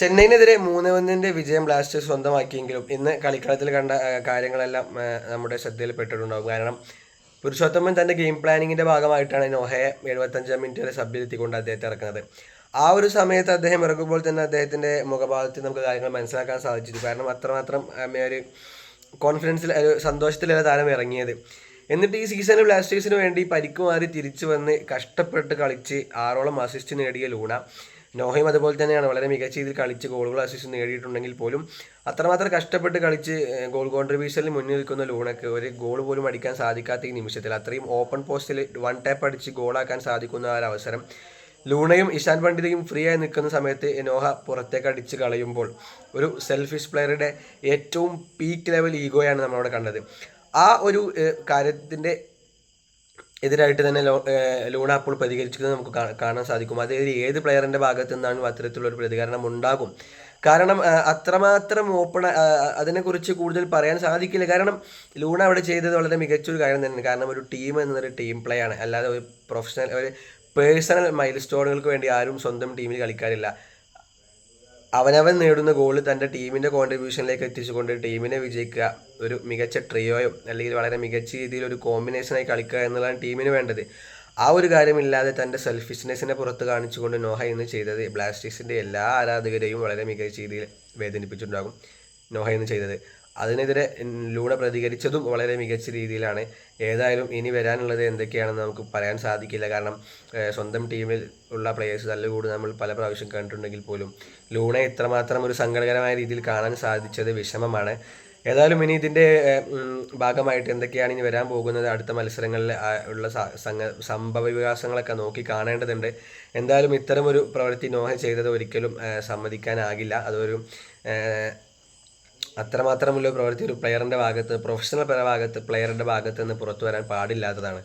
ചെന്നൈയിനെതിരെ മൂന്ന് ഒന്നിന്റെ വിജയം ബ്ലാസ്റ്റേഴ്സ് സ്വന്തമാക്കിയെങ്കിലും ഇന്ന് കളിക്കളത്തിൽ കണ്ട കാര്യങ്ങളെല്ലാം നമ്മുടെ ശ്രദ്ധയിൽപ്പെട്ടിട്ടുണ്ടാകും. കാരണം പുരുഷോത്തമൻ തന്റെ ഗെയിം പ്ലാനിങ്ങിന്റെ ഭാഗമായിട്ടാണ് നോഹയെ എഴുപത്തഞ്ചാം മിനിറ്റ് വരെ സബ്ബിലെത്തിക്കൊണ്ട് അദ്ദേഹത്തെ ഇറക്കുന്നത്. ആ ഒരു സമയത്ത് അദ്ദേഹം ഇറങ്ങുമ്പോൾ തന്നെ അദ്ദേഹത്തിന്റെ മുഖഭാവത്തിൽ നമുക്ക് കാര്യങ്ങൾ മനസ്സിലാക്കാൻ സാധിച്ചു കാരണം അത്രമാത്രം ഒരു കോൺഫിഡൻസിൽ ഒരു സന്തോഷത്തിലല്ല താരം ഇറങ്ങിയത്. എന്നിട്ട് ഈ സീസണിൽ ബ്ലാസ്റ്റേഴ്സിന് വേണ്ടി പരിക്ക് മാറി തിരിച്ചു വന്ന് കഷ്ടപ്പെട്ട് കളിച്ച് ആറോളം അസിസ്റ്റ് നേടിയ ലൂണ. നോഹയും അതുപോലെ തന്നെയാണ്. വളരെ മികച്ച രീതിയിൽ കളിച്ച് ഗോളുകൾ അസിസ്റ്റ് നേടിയിട്ടുണ്ടെങ്കിൽ പോലും അത്രമാത്രം കഷ്ടപ്പെട്ട് കളിച്ച് ഗോൾ കോൺട്രിബ്യൂഷനിൽ മുന്നിൽ നിൽക്കുന്ന ലൂണക്ക് ഒരു ഗോൾ പോലും അടിക്കാൻ സാധിക്കാത്ത ഈ നിമിഷത്തിൽ അത്രയും ഓപ്പൺ പോസ്റ്റിൽ വൺ ടാപ്പ് അടിച്ച് ഗോളാക്കാൻ സാധിക്കുന്ന ആ അവസരം ലൂണയും ഇഷാൻ പണ്ഡിതയും ഫ്രീ ആയി നിൽക്കുന്ന സമയത്ത് നോഹ പുറത്തേക്ക് അടിച്ച് കളയുമ്പോൾ ഒരു സെൽഫിഷ് പ്ലെയറുടെ ഏറ്റവും പീക്ക് ലെവൽ ഈഗോയാണ് നമ്മളവിടെ കണ്ടത്. ആ ഒരു കാര്യത്തിന്റെ എതിരായിട്ട് തന്നെ ലൂണ അപ്പോൾ പ്രതികരിച്ചത് നമുക്ക് കാണാൻ സാധിക്കും. അത് ഏത് പ്ലെയറിന്റെ ഭാഗത്തു നിന്നാണ് അത്തരത്തിലുള്ള ഒരു പ്രതികരണം ഉണ്ടാകും? കാരണം അത്രമാത്രം ഓപ്പൺ അതിനെക്കുറിച്ച് കൂടുതൽ പറയാൻ സാധിക്കില്ല. കാരണം ലൂണ അവിടെ ചെയ്തത് വളരെ മികച്ചൊരു കാര്യം തന്നെയാണ്. കാരണം ഒരു ടീം എന്നൊരു ടീം പ്ലേ ആണ്. അല്ലാതെ ഒരു പ്രൊഫഷണൽ ഒരു പേഴ്സണൽ മൈൽ സ്റ്റോണുകൾക്ക് വേണ്ടി ആരും സ്വന്തം ടീമിൽ കളിക്കാറില്ല. അവനവൻ നേടുന്ന ഗോൾ തന്റെ ടീമിന്റെ കോൺട്രിബ്യൂഷനിലേക്ക് എത്തിച്ചുകൊണ്ട് ടീമിനെ വിജയിക്കുക ഒരു മികച്ച ട്രിയോയും അല്ലെങ്കിൽ വളരെ മികച്ച രീതിയിൽ ഒരു കോമ്പിനേഷനായി കളിക്കുക എന്നുള്ളതാണ് ടീമിന് വേണ്ടത്. ആ ഒരു കാര്യമില്ലാതെ തന്റെ സെൽഫിഷ്നെസ്സിനെ പുറത്ത് കാണിച്ചുകൊണ്ട് നോഹ ഇന്ന് ചെയ്തത് ബ്ലാസ്റ്റേഴ്സിന്റെ എല്ലാ ആരാധകരെയും വളരെ മികച്ച രീതിയിൽ വേദനിപ്പിച്ചിട്ടുണ്ടാകും. നോഹ ഇന്ന് ചെയ്തത് അതിനെതിരെ ലൂണ പ്രതികരിച്ചതും വളരെ മികച്ച രീതിയിലാണ്. ഏതായാലും ഇനി വരാനുള്ളത് എന്തൊക്കെയാണെന്ന് നമുക്ക് പറയാൻ സാധിക്കില്ല. കാരണം സ്വന്തം ടീമിൽ ഉള്ള പ്ലേയേഴ്സ് തല്ലുകൂടി നമ്മൾ പല പ്രാവശ്യം കണ്ടിട്ടുണ്ടെങ്കിൽ പോലും ലൂണ ഇത്രമാത്രം ഒരു സങ്കടകരമായ രീതിയിൽ കാണാൻ സാധിച്ചത് വിഷമമാണ്. ഏതായാലും ഇനി ഇതിന്റെ ഭാഗമായിട്ട് എന്തൊക്കെയാണ് ഇനി വരാൻ പോകുന്നത്? അടുത്ത മത്സരങ്ങളിൽ ഉള്ള സംഭവ വികാസങ്ങളൊക്കെ നോക്കി കാണേണ്ടതുണ്ട്. എന്തായാലും ഇത്തരമൊരു പ്രവൃത്തി നോഹ ചെയ്തത് ഒരിക്കലും സമ്മതിക്കാനാകില്ല. അതൊരു അത്രമാത്രമുള്ള പ്രവൃത്തി ഒരു പ്ലെയറിന്റെ ഭാഗത്ത് പ്രൊഫഷണൽ ഭാഗത്ത് പ്ലെയറിന്റെ ഭാഗത്ത് നിന്ന് പുറത്തു വരാൻ പാടില്ലാത്തതാണ്.